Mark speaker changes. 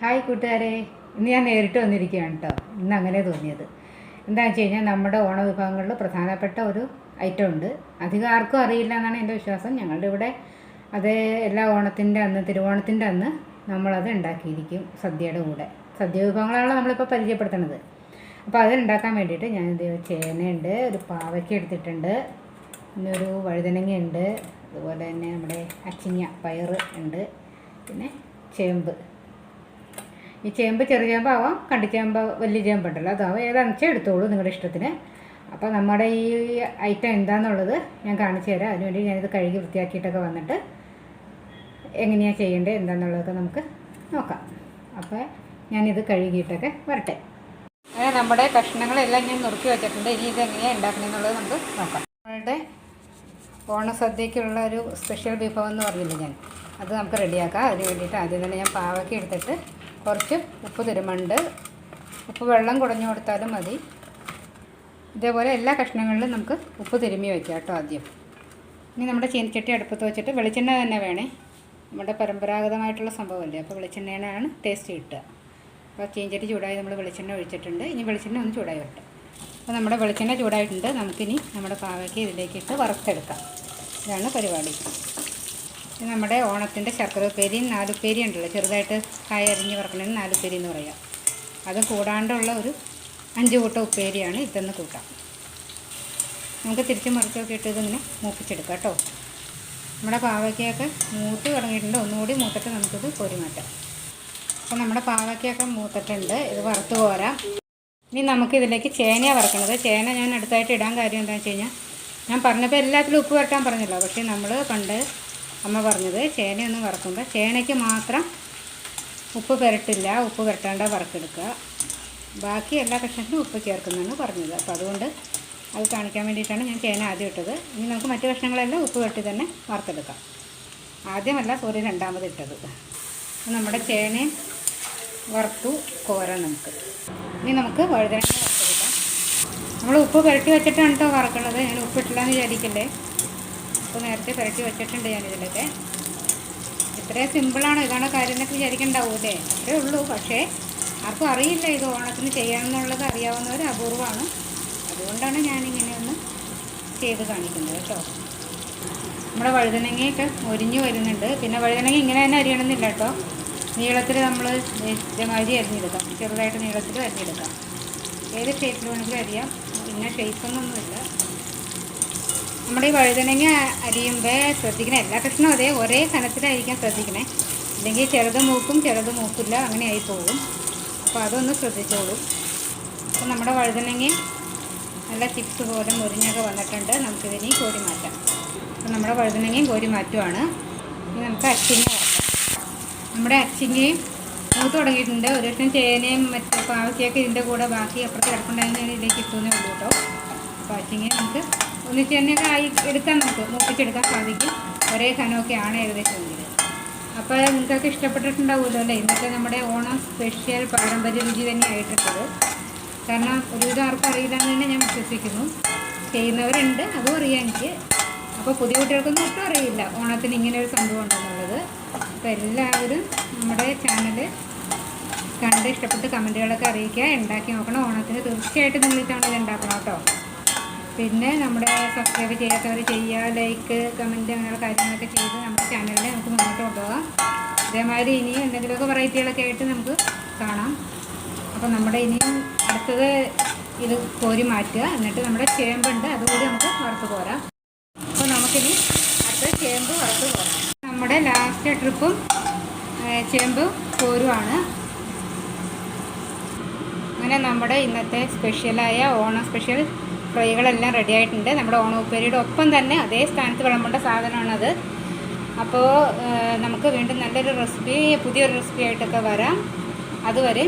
Speaker 1: Hi കൂട്ടുകാരെ ഇന്ന് ഞാൻ നേരിട്ട് വന്നിരിക്കുകയാണ് കേട്ടോ ഇന്ന് അങ്ങനെ തോന്നിയത്. എന്താണെന്ന് വെച്ച് കഴിഞ്ഞാൽ നമ്മുടെ ഓണ വിഭവങ്ങളിൽ പ്രധാനപ്പെട്ട ഒരു ഐറ്റം ഉണ്ട്. അധികം ആർക്കും അറിയില്ല എന്നാണ് എന്റെ വിശ്വാസം. ഞങ്ങളുടെ ഇവിടെ അത് എല്ലാ ഓണത്തിന്റെ അന്ന് തിരുവോണത്തിന്റെ അന്ന് നമ്മളത് ഉണ്ടാക്കിയിരിക്കും സദ്യയുടെ കൂടെ. സദ്യ വിഭവങ്ങളാണ് നമ്മളിപ്പോൾ പരിചയപ്പെടുത്തുന്നത്. അപ്പോൾ അത് ഉണ്ടാക്കാൻ വേണ്ടിയിട്ട് ഞാനിത് ചേനയുണ്ട് ഒരു പാവയ്ക്ക എടുത്തിട്ടുണ്ട് പിന്നെ ഒരു വഴുതനങ്ങ ഉണ്ട് അതുപോലെ തന്നെ നമ്മുടെ അച്ചിങ്ങ പയർ ഉണ്ട് പിന്നെ ചേമ്പ്. ഈ ചേമ്പ് ചെറിയ ചേമ്പാവാം കണ്ടിച്ചേമ്പ് വലിയ ചേമ്പുണ്ടല്ലോ. അതാവാം ഏതാണെന്ന് വെച്ചാൽ എടുത്തോളൂ നിങ്ങളുടെ ഇഷ്ടത്തിന്. അപ്പോൾ നമ്മുടെ ഈ ഐറ്റം എന്താണെന്നുള്ളത് ഞാൻ കാണിച്ചു തരാം. അതിനുവേണ്ടി ഞാനിത് കഴുകി വൃത്തിയാക്കിയിട്ടൊക്കെ വന്നിട്ട് എങ്ങനെയാണ് ചെയ്യേണ്ടത് എന്താണെന്നുള്ളതൊക്കെ നമുക്ക് നോക്കാം. അപ്പോൾ ഞാനിത് കഴുകിയിട്ടൊക്കെ വരട്ടെ. അങ്ങനെ നമ്മുടെ കഷ്ണങ്ങളെല്ലാം ഞാൻ നുറുക്കി വെച്ചിട്ടുണ്ട്. ഇനി ഇത് എങ്ങനെയാണ് ഉണ്ടാക്കണമെന്നുള്ളത് നമുക്ക് നോക്കാം. നമ്മളുടെ ഓണസദ്യക്കുള്ള ഒരു സ്പെഷ്യൽ വിഭവം എന്ന് പറഞ്ഞില്ലേ ഞാൻ. അത് നമുക്ക് റെഡിയാക്കാം. അതിന് വേണ്ടിയിട്ട് ആദ്യം തന്നെ ഞാൻ പാവയ്ക്ക എടുത്തിട്ട് കുറച്ച് ഉപ്പ് തിരുമണ്ട്. ഉപ്പ് വെള്ളം കുടഞ്ഞു കൊടുത്താലും മതി. ഇതേപോലെ എല്ലാ കഷ്ണങ്ങളിലും നമുക്ക് ഉപ്പ് തിരുമ്മി വയ്ക്കാം കേട്ടോ ആദ്യം. ഇനി നമ്മുടെ ചീനച്ചട്ടി അടുപ്പത്ത് വെച്ചിട്ട് വെളിച്ചെണ്ണ തന്നെ വേണേ. നമ്മുടെ പരമ്പരാഗതമായിട്ടുള്ള സംഭവമല്ലേ? അപ്പോൾ വെളിച്ചെണ്ണയാണ് ടേസ്റ്റ് കിട്ടുക. അപ്പോൾ ചീനച്ചട്ടി ചൂടായി നമ്മൾ വെളിച്ചെണ്ണ ഒഴിച്ചിട്ടുണ്ട്. ഇനി വെളിച്ചെണ്ണ ഒന്ന് ചൂടായി വരട്ടെ. അപ്പോൾ നമ്മുടെ വെളിച്ചെണ്ണ ചൂടായിട്ടുണ്ട്. നമുക്കിനി നമ്മുടെ പാവയ്ക്ക് ഇതിലേക്കിട്ട് വറുത്തെടുക്കാം. ഇതാണ് പരിപാടി. നമ്മുടെ ഓണത്തിന്റെ ശർക്കര ഉപ്പേരിയും നാലുപ്പേരി ഉണ്ടല്ലോ. ചെറുതായിട്ട് കായ അരിഞ്ഞ് വറക്കണതിന് നാലുപ്പേരി എന്ന് പറയാം. അത് കൂടാണ്ടുള്ള ഒരു അഞ്ച് കൂട്ട ഉപ്പേരിയാണ് ഇതെന്ന് കൂട്ടാം. നമുക്ക് തിരിച്ച് മറിച്ചൊക്കെ ഇട്ട് ഇതിങ്ങനെ മൂപ്പിച്ചെടുക്കാം കേട്ടോ. നമ്മുടെ പാവയ്ക്കയൊക്കെ മൂത്ത് തുടങ്ങിയിട്ടുണ്ട്. ഒന്നുകൂടി മൂത്തിട്ട് നമുക്കിത് പൊരിമാറ്റാം. അപ്പോൾ നമ്മുടെ പാവയ്ക്കൊക്കെ മൂത്തിട്ടുണ്ട്. ഇത് വറുത്ത് പോരാം. ഇനി നമുക്കിതിലേക്ക് ചേനയാണ് വറക്കണത്. ചേന ഞാൻ അടുത്തായിട്ട് ഇടാൻ കാര്യം എന്താണെന്ന് വെച്ച് കഴിഞ്ഞാൽ ഞാൻ പറഞ്ഞപ്പോൾ എല്ലാത്തിലും ഉപ്പ് വരട്ടാൻ പറഞ്ഞല്ലോ. പക്ഷേ നമ്മൾ പണ്ട് അമ്മ പറഞ്ഞത് ചേനയൊന്നും വറക്കുമ്പോൾ ചേനയ്ക്ക് മാത്രം ഉപ്പ് പുരട്ടില്ല. ഉപ്പ് പുരട്ടാണ്ട് വറക്കെടുക്കുക ബാക്കി എല്ലാ കഷ്ണത്തിനും ഉപ്പ് ചേർക്കുന്നതാണ് പറഞ്ഞത്. അപ്പോൾ അതുകൊണ്ട് അത് കാണിക്കാൻ വേണ്ടിയിട്ടാണ് ഞാൻ ചേന ആദ്യം ഇട്ടത്. ഇനി നമുക്ക് മറ്റു കഷ്ണങ്ങളെല്ലാം ഉപ്പ് പുരട്ടി തന്നെ വറുത്തെടുക്കാം. ആദ്യമല്ല സോറി രണ്ടാമത് ഇട്ടത്. നമ്മുടെ ചേനയും വറുത്തു കോരാം നമുക്ക്. ഇനി നമുക്ക് വഴുതനങ്ങ വറുത്തെടുക്കാം. നമ്മൾ ഉപ്പ് പുരട്ടി വെച്ചിട്ടാണ് കേട്ടോ വറക്കുന്നത് ഞാൻ ഉപ്പിട്ടില്ല എന്ന് വിചാരിക്കല്ലേ? ഉപ്പ് നേരത്തെ പുരട്ടി വെച്ചിട്ടുണ്ട് ഞാനിതിലൊക്കെ ഇത്രയും സിമ്പിളാണ്. ഇതാണ് കാര്യം എന്നൊക്കെ വിചാരിക്കണ്ടാവൂലേ അത്രേ ഉള്ളൂ. പക്ഷേ ആർക്കും അറിയില്ല ഇത് ഓണത്തിന് ചെയ്യാമെന്നുള്ളത് അറിയാവുന്നവർ അപൂർവമാണ്. അതുകൊണ്ടാണ് ഞാനിങ്ങനെ ഒന്ന് ചെയ്ത് കാണിക്കുന്നത് കേട്ടോ. നമ്മുടെ വഴുതനങ്ങയൊക്കെ ഒരിഞ്ഞു വരുന്നുണ്ട്. പിന്നെ വഴുതനങ്ങ ഇങ്ങനെ തന്നെ അരിയണമെന്നില്ല കേട്ടോ. നീളത്തിൽ നമ്മൾ ഇതേമാതിരി അരിഞ്ഞെടുക്കാം. ചെറുതായിട്ട് നീളത്തിൽ അരിഞ്ഞെടുക്കാം. ഏത് ഷേപ്പിൽ വേണമെങ്കിലും അരിയാം. പിന്നെ ഷേപ്പൊന്നൊന്നുമില്ല നമ്മുടെ ഈ വഴുതനങ്ങ അരിയുമ്പോൾ ശ്രദ്ധിക്കണേ. എല്ലാ കഷ്ണവും അതേ ഒരേ കനത്തിലായിരിക്കാൻ ശ്രദ്ധിക്കണേ. അല്ലെങ്കിൽ ചെറുത് മൂക്കും ചെറുത് മൂക്കില്ല അങ്ങനെ ആയി പോകും. അപ്പോൾ അതൊന്ന് ശ്രദ്ധിച്ചോളൂ. അപ്പോൾ നമ്മുടെ വഴുതനങ്ങ നല്ല ചിപ്സ് പോലെ മുരിഞ്ഞൊക്കെ വന്നിട്ടുണ്ട്. നമുക്കിതിനി കോരി മാറ്റാം. അപ്പോൾ നമ്മുടെ വഴുതനങ്ങയും കോരി മാറ്റുവാണ്. ഇനി നമുക്ക് അച്ചിങ്ങ നമ്മുടെ അച്ചിങ്ങയും മൂത്ത് തുടങ്ങിയിട്ടുണ്ട്. ഒരു ലക്ഷം ചേനയും മറ്റേ പാവയ്ക്കൊക്കെ ഇതിന്റെ കൂടെ ബാക്കി അപ്പുറത്ത് ഞാൻ ഇതിലേക്ക് ഇട്ടുന്നേ ഉള്ളൂ കേട്ടോ. അപ്പോൾ അച്ചിങ്ങയും നമുക്ക് ഒന്നിച്ച് തന്നെയൊക്കെ ആയി എടുക്കാൻ നമുക്ക് മുപ്പിച്ചെടുക്കാൻ സാധിക്കും. ഒരേ കനമൊക്കെയാണ് ഏകദേശം എങ്കിൽ അപ്പോൾ നിങ്ങൾക്കൊക്കെ ഇഷ്ടപ്പെട്ടിട്ടുണ്ടാവുമല്ലോ അല്ലേ? ഇന്നത്തെ നമ്മുടെ ഓണം സ്പെഷ്യൽ പാരമ്പര്യ രുചി തന്നെ ആയിട്ടുള്ളത് കാരണം ഒരുവിധം ആർക്കും അറിയില്ല എന്ന് തന്നെ ഞാൻ വിശ്വസിക്കുന്നു. ചെയ്യുന്നവരുണ്ട് അതും അറിയാം എനിക്ക്. അപ്പോൾ പുതിയ കുട്ടികൾക്കൊന്നും ഒട്ടും അറിയില്ല ഓണത്തിന് ഇങ്ങനെ ഒരു സംഭവം ഉണ്ടെന്നുള്ളത്. അപ്പോൾ എല്ലാവരും നമ്മുടെ ചാനൽ കണ്ട് ഇഷ്ടപ്പെട്ട് കമന്റുകളൊക്കെ അറിയിക്കുക. ഉണ്ടാക്കി നോക്കണം. ഓണത്തിന് തീർച്ചയായിട്ടും നിങ്ങൾ ഇത്തവണ ഇത് ഉണ്ടാക്കണം കേട്ടോ. പിന്നെ നമ്മുടെ സബ്സ്ക്രൈബ് ചെയ്യാത്തവർ ചെയ്യുക ലൈക്ക് കമന്റ് അങ്ങനെയുള്ള കാര്യങ്ങളൊക്കെ ചെയ്ത് നമ്മുടെ ചാനലിനെ നമുക്ക് മുന്നോട്ട് കൊണ്ടുപോകാം. അതേമാതിരി ഇനിയും എന്തെങ്കിലുമൊക്കെ വെറൈറ്റികളൊക്കെ ആയിട്ട് നമുക്ക് കാണാം. അപ്പോൾ നമ്മുടെ ഇനിയും അടുത്തത് ഇത് കോരി മാറ്റുക. എന്നിട്ട് നമ്മുടെ ചേമ്പുണ്ട് അതുകൂടി നമുക്ക് വറുത്ത് പോരാം അപ്പോൾ നമുക്കിനി അടുത്ത ചേമ്പ് വറുത്ത് പോരാം നമ്മുടെ ലാസ്റ്റ് ട്രിപ്പും ചേമ്പ് കോരുവാണ്. അങ്ങനെ നമ്മുടെ ഇന്നത്തെ സ്പെഷ്യലായ ഓണം സ്പെഷ്യൽ ഫ്രൈകളെല്ലാം റെഡി ആയിട്ടുണ്ട്. നമ്മുടെ ഓണോപ്പേരിയുടെ ഒപ്പം തന്നെ അതേ സ്ഥാനത്ത് വിളമ്പേണ്ട സാധനമാണത്. അപ്പോൾ നമുക്ക് വീണ്ടും നല്ലൊരു റെസിപ്പി പുതിയൊരു റെസിപ്പി ആയിട്ടൊക്കെ വരാം. അതുവരെ